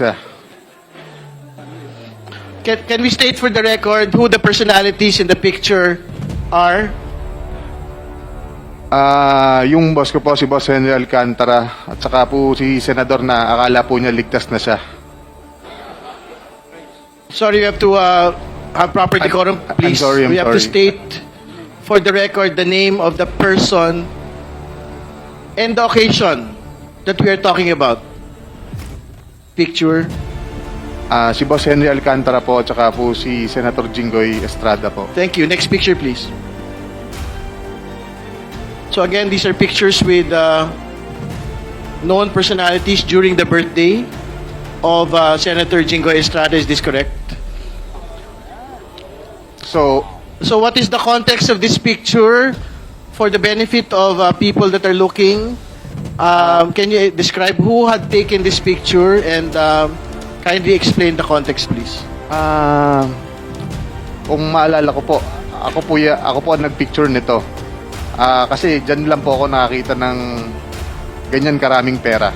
siya. Can, can we state for the record who the personalities in the picture are? Ah, yung boss ko po si Boss Henry Alcantara at saka po si senador na akala po niya ligtas na siya. Sorry, we have to uh, have proper decorum, I'm please. sorry, I'm we have to sorry. state for the record the name of the person and the occasion that we are talking about. Picture. Ah, si Boss Henry Alcantara po at saka po si Senator Jinggoy Estrada po. Thank you. Next picture, please. So again, these are pictures with uh, known personalities during the birthday of uh, Senator Jingo Estrada. Is this correct? So, So what is the context of this picture for the benefit of uh, people that are looking? Um, can you describe who had taken this picture and um, kindly explain the context, please? ah kung maalala ko po, ako po, ya, ako po ang nagpicture nito. Ah, kasi dyan lang po ako nakakita ng ganyan karaming pera.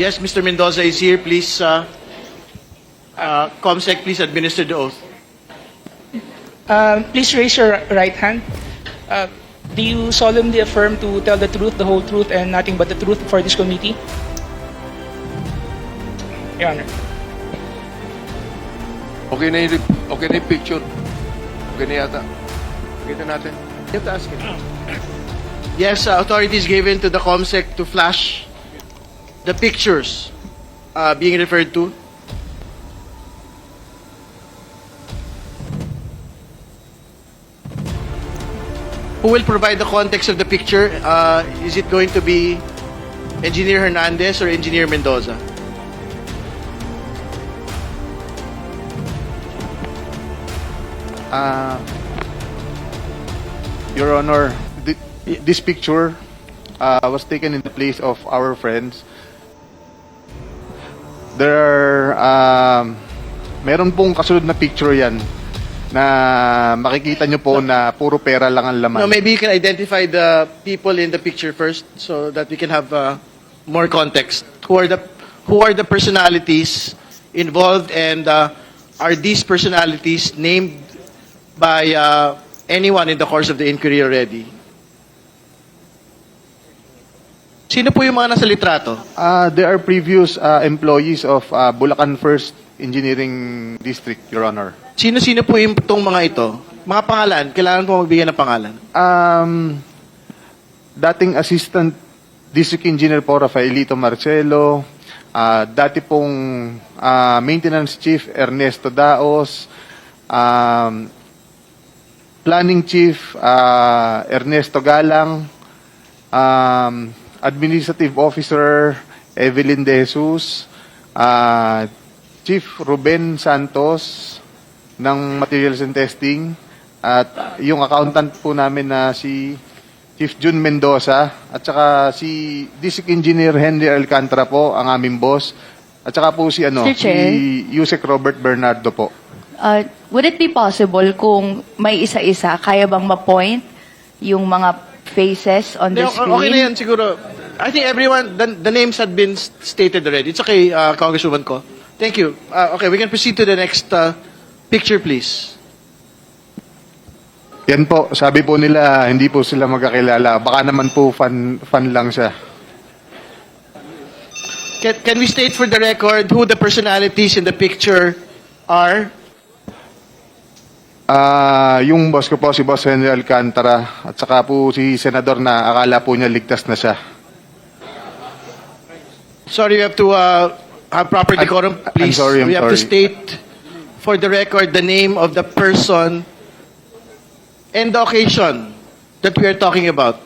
Yes, Mr. Mendoza is here. Please, uh, uh, Comsec, please administer the oath. Um, please raise your right hand. Uh, do you solemnly affirm to tell the truth, the whole truth, and nothing but the truth for this committee? Your Honor. Okay na yung, okay na yung picture. Okay na yata. Kita natin. You have to ask him. Yes, uh, authority is given to the COMSEC to flash the pictures uh, being referred to. Who will provide the context of the picture? Uh, is it going to be Engineer Hernandez or Engineer Mendoza? Ah, Your Honor, thi- this picture uh, was taken in the place of our friends. There are, um, meron pong kasunod na picture yan na makikita nyo po na puro pera lang ang laman. No, maybe you can identify the people in the picture first so that we can have uh, more context. Who are the who are the personalities involved and uh, are these personalities named by uh, anyone in the course of the inquiry already? Sino po yung mga nasa litrato? Uh, there are previous uh, employees of uh, Bulacan First Engineering District, Your Honor. Sino-sino po yung itong mga ito? Mga pangalan, kailangan po magbigay ng pangalan. Um, dating Assistant District Engineer po Rafaelito Marcelo, ah, dati pong ah, Maintenance Chief Ernesto Daos, um, Planning Chief ah, Ernesto Galang, um, Administrative Officer Evelyn De Jesus, ah, Chief Ruben Santos ng Materials and Testing, at yung accountant po namin na si Chief Jun Mendoza at saka si District Engineer Henry Alcantara po ang aming boss at saka po si ano si Yusek Robert Bernardo po. Uh, would it be possible kung may isa-isa, kaya bang ma-point yung mga faces on the screen? okay na yan siguro. I think everyone, the, the names had been stated already. It's okay, uh, Congresswoman ko. Thank you. Uh, okay, we can proceed to the next uh, picture, please. Yan po, sabi po nila hindi po sila magkakilala. Baka naman po fan, fan lang siya. Can, can we state for the record who the personalities in the picture are? Ah, yung boss ko po si Boss Henry Alcantara at saka po si senador na akala po niya ligtas na siya. Sorry, we have to uh, have proper I'm- decorum, I'm please. sorry, I'm we have to sorry. state for the record the name of the person and the occasion that we are talking about.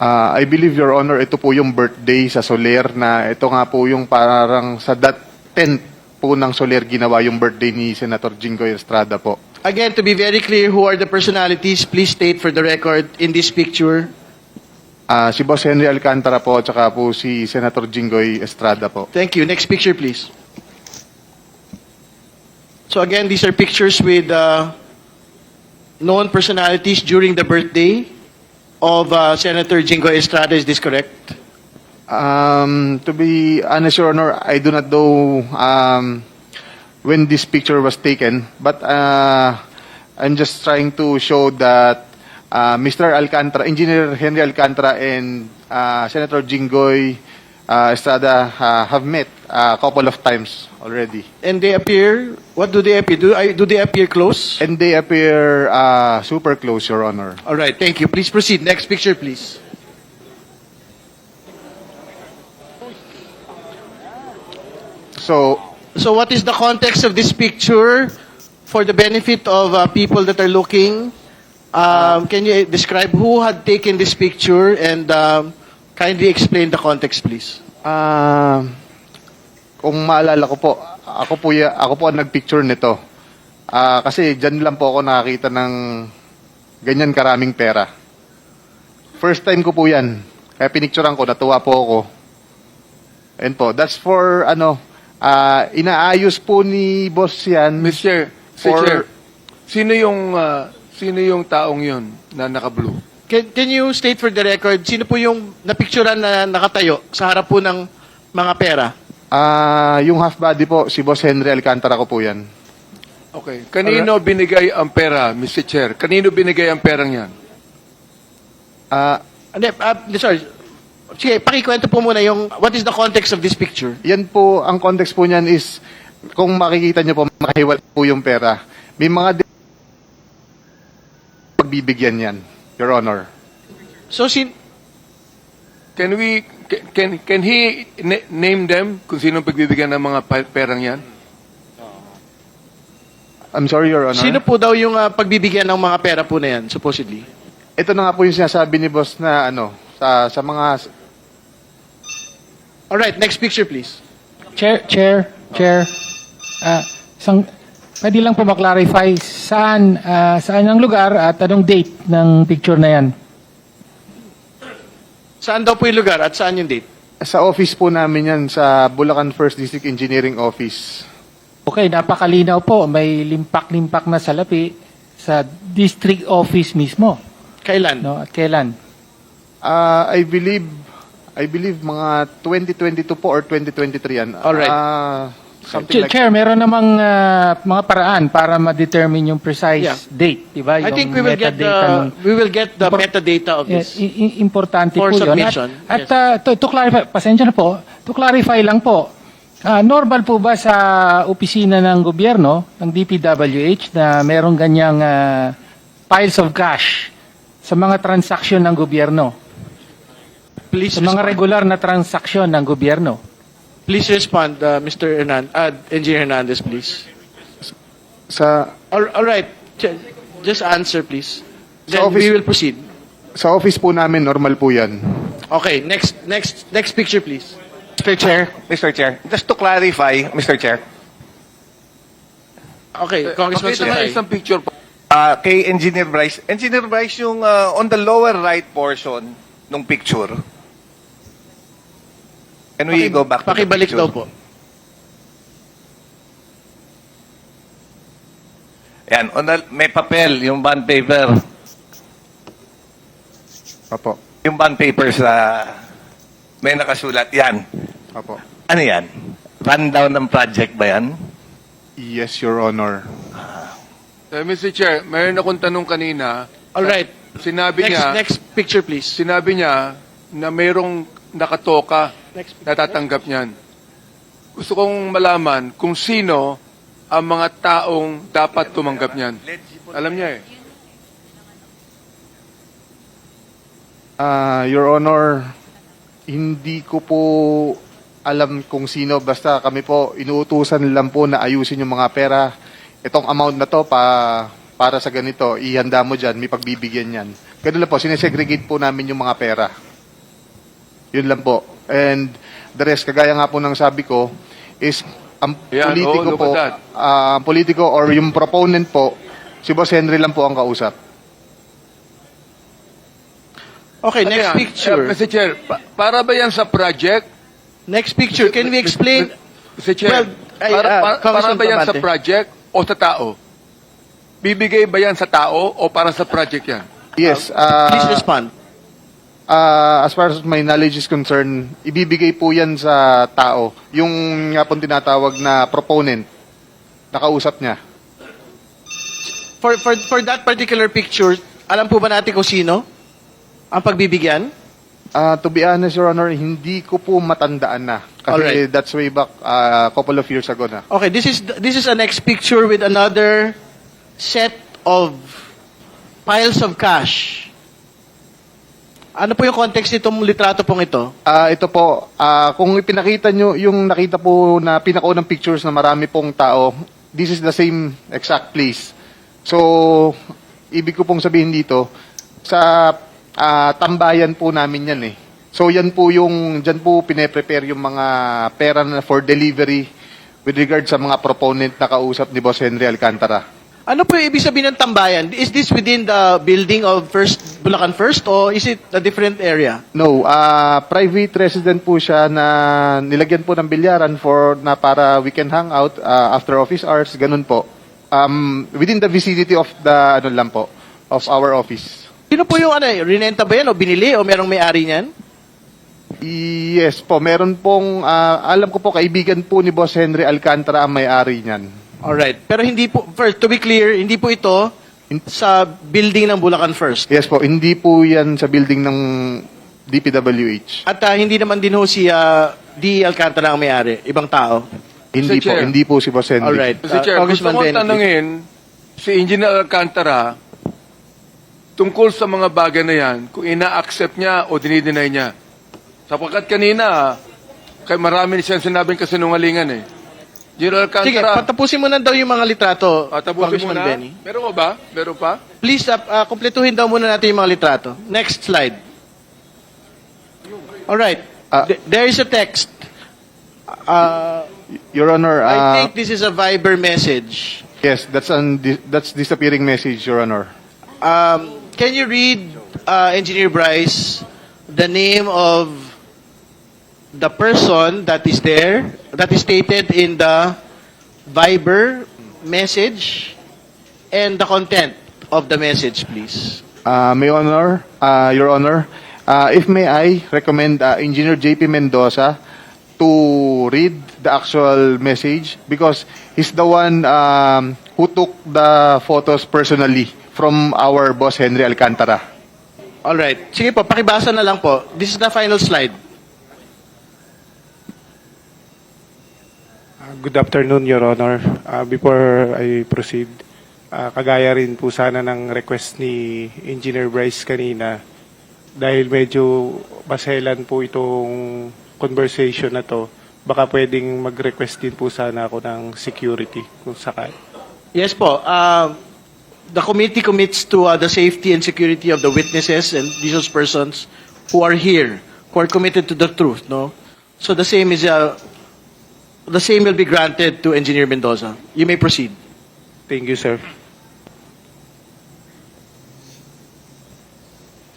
Ah, I believe, Your Honor, ito po yung birthday sa Soler na ito nga po yung parang sa that 10th po ng Soler ginawa yung birthday ni Senator Jingoy Estrada po. Again, to be very clear, who are the personalities? Please state for the record in this picture. Ah, si Boss Henry Alcantara po at saka po si Senator Jingoy Estrada po. Thank you. Next picture, please. So again, these are pictures with uh, known personalities during the birthday of uh, Senator Jingo Estrada. Is this correct? Um, to be honest, Your Honor, I do not know um, when this picture was taken, but uh, I'm just trying to show that uh, Mr. Alcantara, Engineer Henry Alcantara, and uh, Senator Jinggoy uh, Estrada uh, have met a couple of times already. And they appear. What do they appear? Do I, do they appear close? And they appear uh, super close, Your Honor. All right. Thank you. Please proceed. Next picture, please. So, So what is the context of this picture for the benefit of uh, people that are looking? Um, can you describe who had taken this picture and um, kindly explain the context, please? Ah, kung maalala ko po, ako po, ya, ako po ang nagpicture nito. Ah, kasi dyan lang po ako nakakita ng ganyan karaming pera. First time ko po yan. Kaya pinicturean ko, natuwa po ako. And po, that's for, ano, ah, inaayos po ni boss yan. Mr. Chair, Mr. For- Chair, sino yung, ah, sino yung taong yun na naka-blue? Can, can you state for the record, sino po yung napicturean na nakatayo sa harap po ng mga pera? Ah, yung half body po, si boss Henry Alcantara ko po yan. Okay. Kanino binigay ang pera, Mr. Chair? Kanino binigay ang perang yan? Ah, Hindi, ah, sorry. Sige, pakikwento po muna yung, what is the context of this picture? Yan po, ang context po niyan is, kung makikita niyo po, makahiwal po yung pera. May mga di- pagbibigyan yan, Your Honor. So, sin, Can we, can, can, can he na- name them kung sino pagbibigyan ng mga pa- perang yan? I'm sorry, Your Honor. sino po daw yung ah, pagbibigyan ng mga pera po na yan, supposedly? Ito na nga po yung sinasabi ni boss na ano, sa, sa mga... Alright, next picture please. Chair, Chair, Chair. Ah, isang, pwede lang po maklarify saan, ah, saan ang lugar at anong date ng picture na yan. Saan daw po yung lugar at saan yung date? Sa office po namin yan, sa Bulacan First District Engineering Office. Okay, napakalinaw po. May limpak-limpak na salapi sa district office mismo. Kailan? No? At kailan? Ah, I believe, I believe mga 2022 po or 2023 yan. Alright. Ah, something Chair, like Chair, meron namang ah, mga paraan para ma-determine yung precise Yeah. date, di ba? I Yung think we will get the, metadata nung- we will get the Impor- metadata of this. i- i- importante For po yun. submission, At, at yes. uh, to, to clarify, pasensya na po, to clarify lang po, ah, normal po ba sa opisina ng gobyerno, ng DPWH, na merong ganyang ah, piles of cash sa mga transaksyon ng gobyerno? Please Sa mga respond. regular na transaksyon ng gobyerno? Please respond, uh, Mr. Hernan, uh, Engineer Hernandez, please. sa All, all right. Just answer, please. Sa Then office- we will proceed. sa office po namin normal po yan. Okay, next next next picture, please. Mr. Chair, Mr. Chair, just to clarify, Mr. Chair, Okay, Congressman Pakita nga Sutay. isang picture po. uh, kay Engineer Bryce, Engineer Bryce, yung uh, on the lower right portion ng picture, can we Paki- go back to the Pakibalik daw po. Yan, on the, may papel, yung bond paper. Opo. Yung bond paper sa, may nakasulat, yan. Opo. Ano yan? Rundown ng project ba yan? Yes, Your Honor. Eh, Mr. Chair, mayroon akong tanong kanina. All right. Sinabi Next niya, next picture, please. sinabi niya na mayroong nakatoka Next na tatanggap niyan. Gusto kong malaman kung sino ang mga taong dapat tumanggap niyan. Alam niya eh. Ah, Your Honor, hindi ko po alam kung sino. Basta kami po, inuutusan lang po na ayusin yung mga pera. Itong amount na to pa, para sa ganito, ihanda mo dyan, may pagbibigyan yan. Ganun lang po, sinesegregate po namin yung mga pera. Yun lang po. And the rest, kagaya nga po ng sabi ko, is ang Yan, politiko oh, look po, at that. ah, ang politiko or yung proponent po, si Boss Henry lang po ang kausap. Okay, next yan? picture. Eh, Mr. Chair, pa- para ba yan sa project? Next picture. Can we explain? Mr. Chair, Well, ay, para, ah, para, para Congressman ba yan sa project o sa tao? Bibigay ba yan sa tao o para sa project yan? Yes. ah, Please respond. Ah, as far as my knowledge is concerned, ibibigay po yan sa tao. Yung nga pong tinatawag na proponent, nakausap niya. For, for, for that particular picture, alam po ba natin kung sino ang pagbibigyan? Ah, to be honest, Your Honor, hindi ko po matandaan na. Kasi Alright. that's way back a couple of years ago na. Okay, this is this is a next picture with another set of piles of cash. Ano po yung context nitong litrato pong ito? Ah, ito po, ah, kung ipinakita nyo, yung nakita po na pinakaunang pictures na marami pong tao, this is the same exact place. So, ibig ko pong sabihin dito, sa ah, tambayan po namin yan eh. So, yan po yung, dyan po pine-prepare yung mga pera na for delivery with regard sa mga proponent na kausap ni Boss Henry Alcantara. Ano po yung ibig sabihin ng tambayan? Is this within the building of First Bulacan First or is it a different area? No, ah private resident po siya na nilagyan po ng bilyaran for na para we can hang out ah, after office hours, ganun po. Um, within the vicinity of the ano lang po of our office. Sino po yung ano, eh, rinenta ba yan o binili o merong may-ari niyan? Yes po, meron pong ah, alam ko po kaibigan po ni Boss Henry Alcantara ang may-ari niyan. Alright. Pero hindi po, first, to be clear, hindi po ito sa building ng Bulacan First. Yes po, hindi po 'yan sa building ng DPWH. At ah, hindi naman din ho si uh, D. Alcantara ang may-ari, ibang tao. Hindi po, Chair. hindi po si Boss Henry. Alright. Mr. Uh, Chair, Congressman gusto Benny, tanungin si Engineer Alcantara tungkol sa mga bagay na yan, kung ina-accept niya o dinideny niya. Sapagkat kanina, kay marami siyang sinabing kasinungalingan eh. Sige, Alcantara, patapusin mo na daw yung mga litrato, ah, tapusin Congressman muna. Benny. Meron mo ba? Meron pa? Please, uh, uh, kumpletuhin daw muna natin yung mga litrato. Next slide. Alright. Ah. Th- there is a text. Uh, Your Honor, I think this is a Viber message. yes, that's an that's disappearing message, Your Honor. Um, can you read, uh, Engineer Bryce, the name of the person that is there, that is stated in the Viber message, and the content of the message, please? Uh, May Honor, uh, Your Honor, uh, if may I recommend uh, Engineer JP Mendoza to read the actual message because he's the one um, who took the photos personally from our boss Henry Alcantara. Alright. Sige po, pakibasa na lang po. This is the final slide. Good afternoon, Your Honor. Uh, before I proceed, uh, kagaya rin po sana ng request ni Engineer Bryce kanina, dahil medyo baselan po itong conversation na to, baka pwedeng mag-request din po sana ako ng security kung sakali. Yes po. Uh, the committee commits to uh, the safety and security of the witnesses and these persons who are here, who are committed to the truth, no? So the same is, uh, the same will be granted to Engineer Mendoza. You may proceed. Thank you, sir.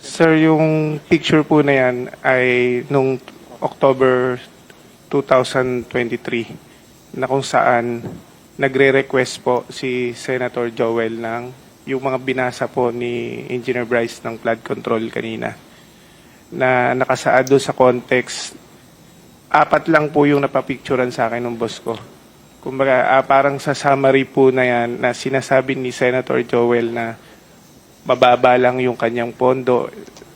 Sir, yung picture po na yan ay nung October 2023 na kung saan nagre-request po si Senator Joel ng yung mga binasa po ni Engineer Bryce ng flood control kanina na nakasaad doon sa context apat lang po yung napapicturan sa akin ng boss ko. Kumbaga, ah, parang sa summary po na yan na sinasabi ni Senator Joel na mababa lang yung kanyang pondo,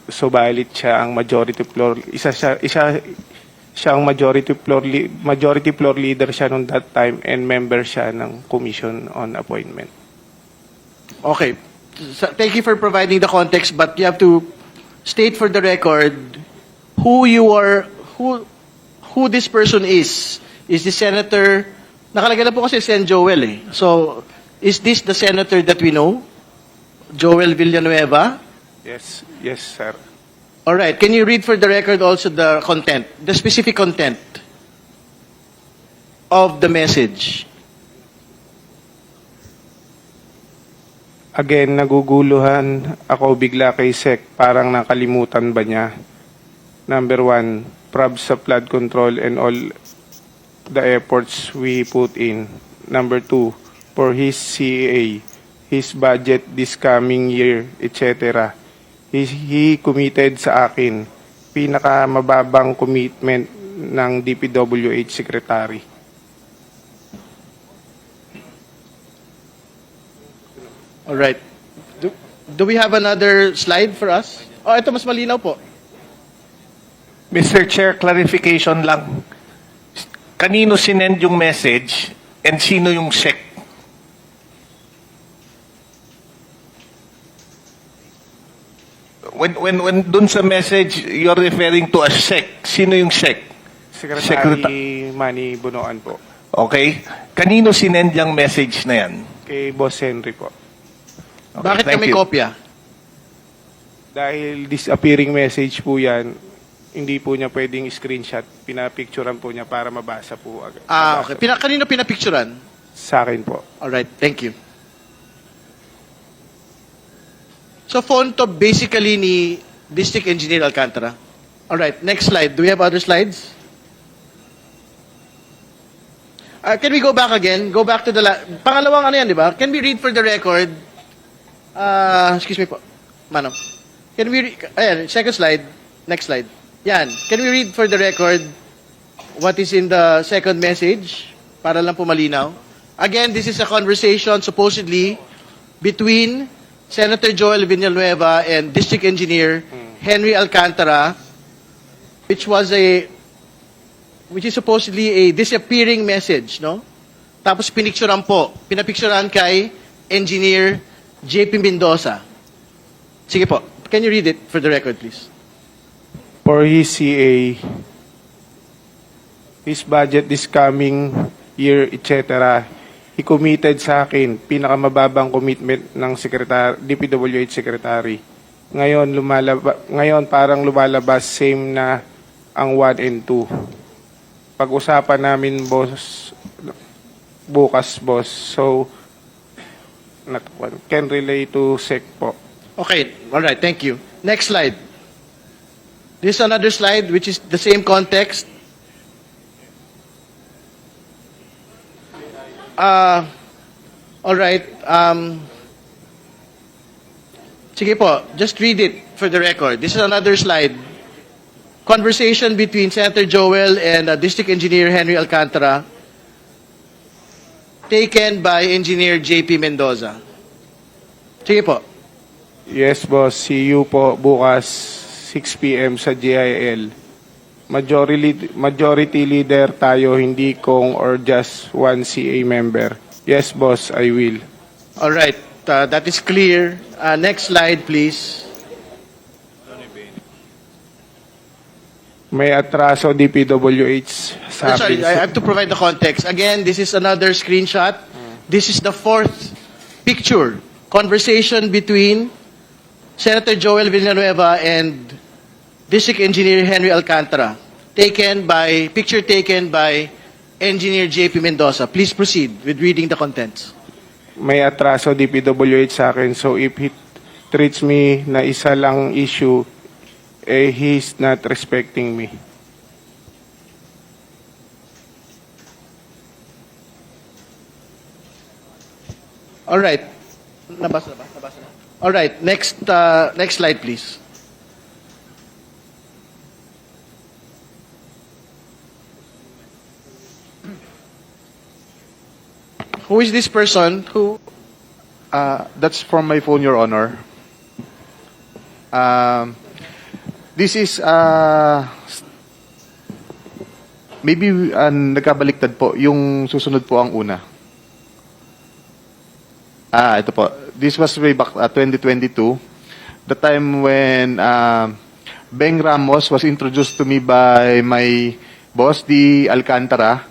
subalit siya ang majority floor, isa siya, isa, siya ang majority floor, majority floor leader siya nung that time and member siya ng Commission on Appointment. Okay. So, thank you for providing the context, but you have to state for the record who you are, who, who this person is. Is this senator, nakalagay na po kasi Sen Joel eh. So, is this the senator that we know? Joel Villanueva? Yes, yes, sir. All right. Can you read for the record also the content, the specific content of the message? Again, naguguluhan ako bigla kay Sec. Parang nakalimutan ba niya? Number one, probs sa flood control and all the efforts we put in. Number two, for his CA, his budget this coming year, etc. He, he committed sa akin pinakamababang commitment ng DPWH Secretary. All right. Do, do we have another slide for us? Oh, ito mas malinaw po. Mr. Chair, clarification lang. Kanino sinend yung message and sino yung sec? When, when, when dun sa message, you're referring to a sec. Sino yung sec? Secretary Secreta- Manny Bunoan po. Okay? Kanino sinend yung message na yan? Kay Boss Henry po. Okay, Bakit thank kami you. kopya? Dahil disappearing message po yan, hindi po niya pwedeng screenshot. Pinapicturean po niya para mabasa po agad. Ah, Mabasa okay. Pina, kanino pinapicturan? Sa akin po. All right, thank you. So phone to basically ni District Engineer Alcantara. All right, next slide. Do we have other slides? Uh, can we go back again? Go back to the la- pangalawang ano yan, di ba? Can we read for the record? Uh, excuse me po. Manong. Can we re- ayan, second slide. Next slide. Yan. Can we read for the record what is in the second message para lang po malinaw? Again, this is a conversation supposedly between Senator Joel Villanueva and District Engineer Henry Alcantara, which was a which is supposedly a disappearing message, no? Tapos pinicturean po, pinapicturean kay Engineer JP Mendoza. Sige po, can you read it for the record, please? For his CA, his budget this coming year, etc., he committed sa akin pinakamababang commitment ng secretary, DPWH secretary. Ngayon, lumalaba, ngayon parang lumalabas same na ang 1 and 2. Pag-usapan namin, boss, bukas, boss. So, not, can relate to SEC po. Okay, all right, thank you. Next slide. This is another slide which is the same context. Uh, all right. Um, sige po, just read it for the record. This is another slide. Conversation between Senator Joel and uh, District Engineer Henry Alcantara taken by Engineer JP Mendoza. Sige po. Yes, boss. See you po bukas 6 p.m. sa GIL. Majority, majority leader tayo, hindi kong or just one CA member. Yes, boss, I will. All right, uh, that is clear. Uh, next slide, please. May atraso DPWH sa sorry. I have to provide the context. Again, this is another screenshot. This is the fourth picture. Conversation between Senator Joel Villanueva and District Engineer Henry Alcantara. Taken by, picture taken by Engineer JP Mendoza. Please proceed with reading the contents. May atraso DPWH sa akin. So if he treats me na isa lang issue, eh, he's not respecting me. All right. Nabasa na ba? Nabasa na. All right, next uh, next slide please. Who is this person who Uh, that's from my phone, Your Honor. Um, this is, uh, maybe uh, nagkabaliktad po. Yung susunod po ang una. Ah, ito po. This was way back uh, 2022. The time when uh, Beng Ramos was introduced to me by my boss, di Alcantara.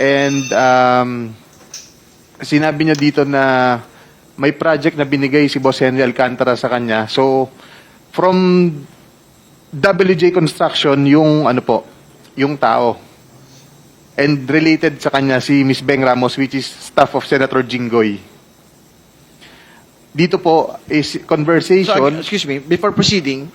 And um, sinabi niya dito na may project na binigay si Boss Henry Alcantara sa kanya. So, from WJ Construction, yung ano po, yung tao. And related sa kanya si Miss Beng Ramos, which is staff of Senator Jinggoy. Dito po is so, conversation, excuse me, before proceeding,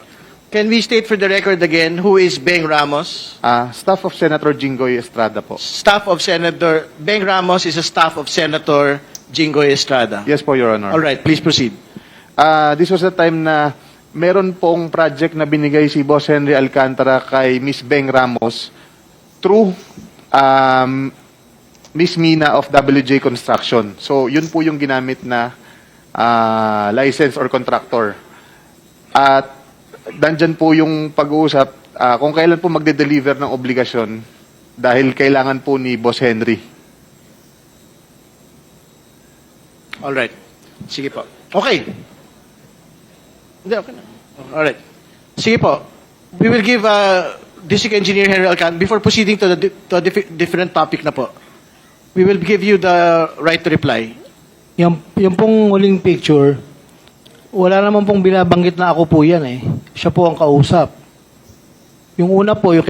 can we state for the record again who is Beng Ramos? ah, staff of Senator Jinggoy Estrada po. Staff of Senator Beng Ramos is a staff of Senator Jingoy Estrada. Yes po, Your Honor. All right, please proceed. Ah, this was the time na meron pong project na binigay si Boss Henry Alcantara kay Miss Beng Ramos through um, Miss Mina of WJ Construction. So, yun po yung ginamit na ah, license or contractor. At dandyan po yung pag-uusap ah, kung kailan po magde-deliver ng obligasyon dahil kailangan po ni Boss Henry. All right. Sige po. Okay. Hindi, okay na. All right. Sige po. We will give uh, District Engineer Henry Alcan, before proceeding to, the, to a dif- different topic na po, we will give you the right to reply. Yung, yung pong huling picture, wala naman pong binabanggit na ako po yan eh. Siya po ang kausap. Yung una po, yung